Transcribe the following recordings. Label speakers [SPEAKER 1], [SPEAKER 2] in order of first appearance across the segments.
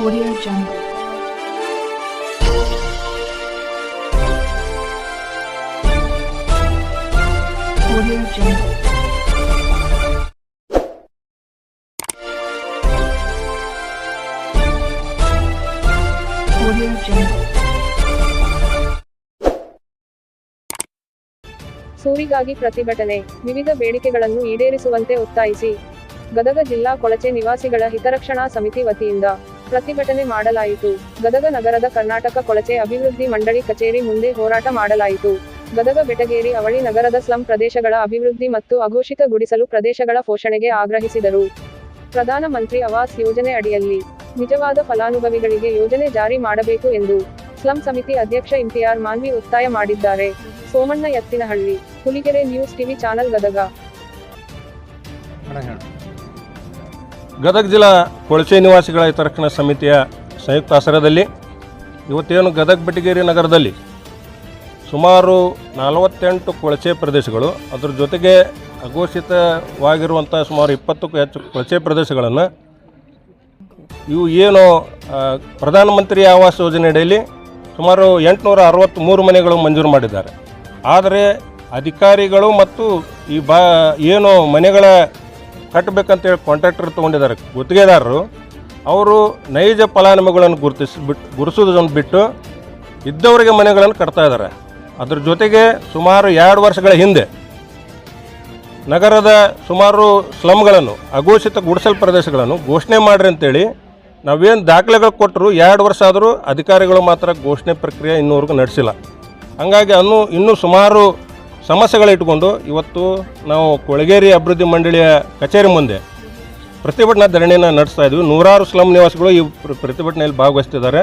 [SPEAKER 1] Audio Jungle. Audio Jungle.
[SPEAKER 2] ಸೂರಿಗಾಗಿ ಪ್ರತಿಭಟನೆ, ವಿವಿಧ ಬೇಡಿಕೆಗಳನ್ನು ಈಡೇರಿಸುವಂತೆ ಒತ್ತಾಯಿಸಿ, ಗದಗ ಜಿಲ್ಲಾ ಕೊಳಚೆ ನಿವಾಸಿಗಳ ಹಿತರಕ್ಷಣಾ ಸಮಿತಿ ವತಿಯಿಂದ ಪ್ರತಿಭಟನೆ ಮಾಡಲಾಯಿತು. ಗದಗ ನಗರದ ಕರ್ನಾಟಕ ಕೊಳಚೆ ಅಭಿವೃದ್ಧಿ ಮಂಡಳಿ ಕಚೇರಿ ಮುಂದೆ ಹೋರಾಟ ಮಾಡಲಾಯಿತು. ಗದಗ ಬೆಟಗೇರಿ ಅವಳಿ ನಗರದ ಸ್ಲಂ ಪ್ರದೇಶಗಳ ಅಭಿವೃದ್ಧಿ ಮತ್ತು ಅಘೋಷಿತ ಗುಡಿಸಲು ಪ್ರದೇಶಗಳ ಪೋಷಣೆಗೆ ಆಗ್ರಹಿಸಿದರು. ಪ್ರಧಾನ ಮಂತ್ರಿ ಆವಾಸ್ ಯೋಜನೆ ಅಡಿಯಲ್ಲಿ ನಿಜವಾದ ಫಲಾನುಭವಿಗಳಿಗೆ ಯೋಜನೆ ಜಾರಿ ಮಾಡಬೇಕು ಎಂದು ಸ್ಲಂ ಸಮಿತಿ ಅಧ್ಯಕ್ಷ ಇಂತಿಯಾರ್ ಮಾನ್ವಿ ಒತ್ತಾಯ ಮಾಡಿದ್ದಾರೆ. Somanna Ettinahalli Huligere news TV channel Gadag.
[SPEAKER 3] Gadag ಜಿಲ್ಲಾ ಕೊಳಚೆ ನಿವಾಸಿಗಳ ಹಿತರಕ್ಷಣಾ ಸಮಿತಿಯ ಸಂಯುಕ್ತ ಆಶ್ರಯದಲ್ಲಿ ಇವತ್ತೇನು ಗದಗ ಬೆಟಗೇರಿ ನಗರದಲ್ಲಿ ಸುಮಾರು ನಲವತ್ತೆಂಟು ಕೊಳಚೆ ಪ್ರದೇಶಗಳು, ಅದರ ಜೊತೆಗೆ ಅಘೋಷಿತವಾಗಿರುವಂಥ ಸುಮಾರು ಇಪ್ಪತ್ತಕ್ಕೂ ಹೆಚ್ಚು ಕೊಳಚೆ ಪ್ರದೇಶಗಳನ್ನು ಇವು ಏನು ಪ್ರಧಾನಮಂತ್ರಿ ಆವಾಸ್ ಯೋಜನೆ ಅಡಿಯಲ್ಲಿ ಸುಮಾರು ಎಂಟುನೂರ ಅರವತ್ತ್ಮೂರು ಮನೆಗಳು ಮಂಜೂರು ಮಾಡಿದ್ದಾರೆ. ಆದರೆ ಅಧಿಕಾರಿಗಳು ಮತ್ತು ಈ ಬಾ, ಏನು ಮನೆಗಳ ಕಟ್ಟಬೇಕಂತೇಳಿ ಕಾಂಟ್ರಾಕ್ಟರ್ ತೊಗೊಂಡಿದ್ದಾರೆ. ಗುತ್ತಿಗೆದಾರರು, ಅವರು ನೈಜ ಫಲಾನುಭವಿಗಳನ್ನು ಗುರುತಿಸಿ ಬಿಟ್ಟು ಗುರುಸೋದನ್ನು ಬಿಟ್ಟು ಇದ್ದವರಿಗೆ ಮನೆಗಳನ್ನು ಕಟ್ತಾ ಇದ್ದಾರೆ. ಅದ್ರ ಜೊತೆಗೆ ಸುಮಾರು ಎರಡು ವರ್ಷಗಳ ಹಿಂದೆ ನಗರದ ಸುಮಾರು ಸ್ಲಮ್ಗಳನ್ನು, ಅಘೋಷಿತ ಗುಡಿಸಲ್ ಪ್ರದೇಶಗಳನ್ನು ಘೋಷಣೆ ಮಾಡ್ರಿ ಅಂತೇಳಿ ನಾವೇನು ದಾಖಲೆಗಳು ಕೊಟ್ಟರು, ಎರಡು ವರ್ಷ ಆದರೂ ಅಧಿಕಾರಿಗಳು ಮಾತ್ರ ಘೋಷಣೆ ಪ್ರಕ್ರಿಯೆ ಇನ್ನೂವರೆಗೂ ನಡೆಸಿಲ್ಲ. ಹಾಗಾಗಿ ಅನ್ನು ಇನ್ನೂ ಸುಮಾರು ಸಮಸ್ಯೆಗಳು ಇಟ್ಕೊಂಡು ಇವತ್ತು ನಾವು ಕೊಳಗೇರಿ ಅಭಿವೃದ್ಧಿ ಮಂಡಳಿಯ ಕಚೇರಿ ಮುಂದೆ ಪ್ರತಿಭಟನಾ ಧರಣಿಯನ್ನು ನಡೆಸ್ತಾ ಇದ್ವಿ. ನೂರಾರು ಸ್ಲಮ್ ನಿವಾಸಿಗಳು ಈ ಪ್ರ- ಪ್ರತಿಭಟನೆಯಲ್ಲಿ ಭಾಗವಹಿಸ್ತಿದ್ದಾರೆ.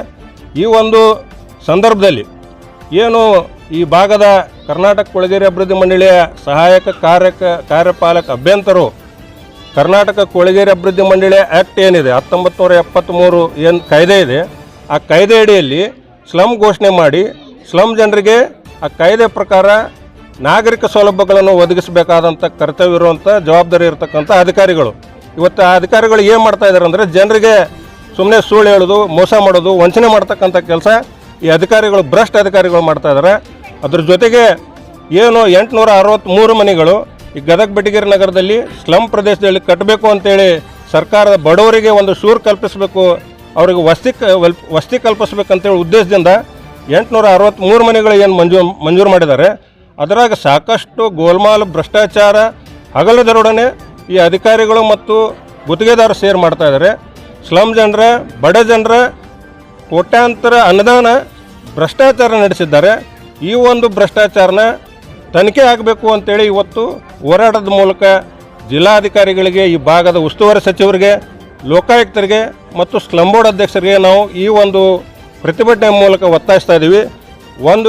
[SPEAKER 3] ಈ ಒಂದು ಸಂದರ್ಭದಲ್ಲಿ ಏನು ಈ ಭಾಗದ ಕರ್ನಾಟಕ ಕೊಳಗೇರಿ ಅಭಿವೃದ್ಧಿ ಮಂಡಳಿಯ ಸಹಾಯಕ ಕಾರ್ಯಕ, ಕಾರ್ಯಪಾಲಕ ಅಭ್ಯಂತರು ಕರ್ನಾಟಕ ಕೊಳಗೇರಿ ಅಭಿವೃದ್ಧಿ ಮಂಡಳಿಯ ಆ್ಯಕ್ಟ್ ಏನಿದೆ ಹತ್ತೊಂಬತ್ತು ನೂರ ಎಪ್ಪತ್ತ್ಮೂರು ಏನು ಕಾಯ್ದೆ ಇದೆ, ಆ ಕಾಯ್ದೆ ಅಡಿಯಲ್ಲಿ ಸ್ಲಮ್ ಘೋಷಣೆ ಮಾಡಿ ಸ್ಲಮ್ ಜನರಿಗೆ ಆ ಕಾಯ್ದೆ ಪ್ರಕಾರ ನಾಗರಿಕ ಸೌಲಭ್ಯಗಳನ್ನು ಒದಗಿಸಬೇಕಾದಂಥ ಕರ್ತವ್ಯ ಇರುವಂಥ ಜವಾಬ್ದಾರಿ ಇರತಕ್ಕಂಥ ಅಧಿಕಾರಿಗಳು. ಇವತ್ತು ಆ ಅಧಿಕಾರಿಗಳು ಏನು ಮಾಡ್ತಾ ಇದ್ದಾರೆ ಅಂದರೆ ಜನರಿಗೆ ಸುಮ್ಮನೆ ಸುಳ್ಳು ಹೇಳೋದು, ಮೋಸ ಮಾಡೋದು, ವಂಚನೆ ಮಾಡ್ತಕ್ಕಂಥ ಕೆಲಸ ಈ ಅಧಿಕಾರಿಗಳು, ಭ್ರಷ್ಟ ಅಧಿಕಾರಿಗಳು ಮಾಡ್ತಾ ಇದ್ದಾರೆ ಅದ್ರ ಜೊತೆಗೆ ಏನು ಎಂಟುನೂರ ಅರವತ್ತ್ಮೂರು ಮನೆಗಳು ಈ ಗದಗ ಬೆಟಗೇರಿ ನಗರದಲ್ಲಿ ಸ್ಲಮ್ ಪ್ರದೇಶದಲ್ಲಿ ಕಟ್ಟಬೇಕು ಅಂತೇಳಿ ಸರ್ಕಾರದ ಬಡವರಿಗೆ ಒಂದು ಶೂರ್ ಕಲ್ಪಿಸಬೇಕು, ಅವರಿಗೆ ವಸತಿ ವಸತಿ ಕಲ್ಪಿಸ್ಬೇಕಂತೇಳಿ ಉದ್ದೇಶದಿಂದ ಎಂಟುನೂರ ಅರವತ್ತ್ಮೂರು ಮನೆಗಳು ಏನು ಮಂಜೂರು ಮಂಜೂರು ಮಾಡಿದ್ದಾರೆ. ಅದರಾಗ ಸಾಕಷ್ಟು ಗೋಲ್ಮಾಲ್, ಭ್ರಷ್ಟಾಚಾರ, ಹಗಲದರೊಡನೆ ಈ ಅಧಿಕಾರಿಗಳು ಮತ್ತು ಗುತ್ತಿಗೆದಾರರು ಸೇರ್ ಮಾಡ್ತಾ ಇದ್ದಾರೆ ಸ್ಲಮ್ ಜನರ, ಬಡ ಜನರ ಕೋಟ್ಯಾಂತರ ಅನುದಾನ ಭ್ರಷ್ಟಾಚಾರ ನಡೆಸಿದ್ದಾರೆ. ಈ ಒಂದು ಭ್ರಷ್ಟಾಚಾರನ ತನಿಖೆ ಆಗಬೇಕು ಅಂತೇಳಿ ಇವತ್ತು ಹೋರಾಟದ ಮೂಲಕ ಜಿಲ್ಲಾಧಿಕಾರಿಗಳಿಗೆ, ಈ ಭಾಗದ ಉಸ್ತುವಾರಿ ಸಚಿವರಿಗೆ, ಲೋಕಾಯುಕ್ತರಿಗೆ ಮತ್ತು ಸ್ಲಂ ಬೋರ್ಡ್ ಅಧ್ಯಕ್ಷರಿಗೆ ನಾವು ಈ ಒಂದು ಪ್ರತಿಭಟನೆ ಮೂಲಕ ಒತ್ತಾಯಿಸ್ತಾ ಇದ್ದೀವಿ ಒಂದು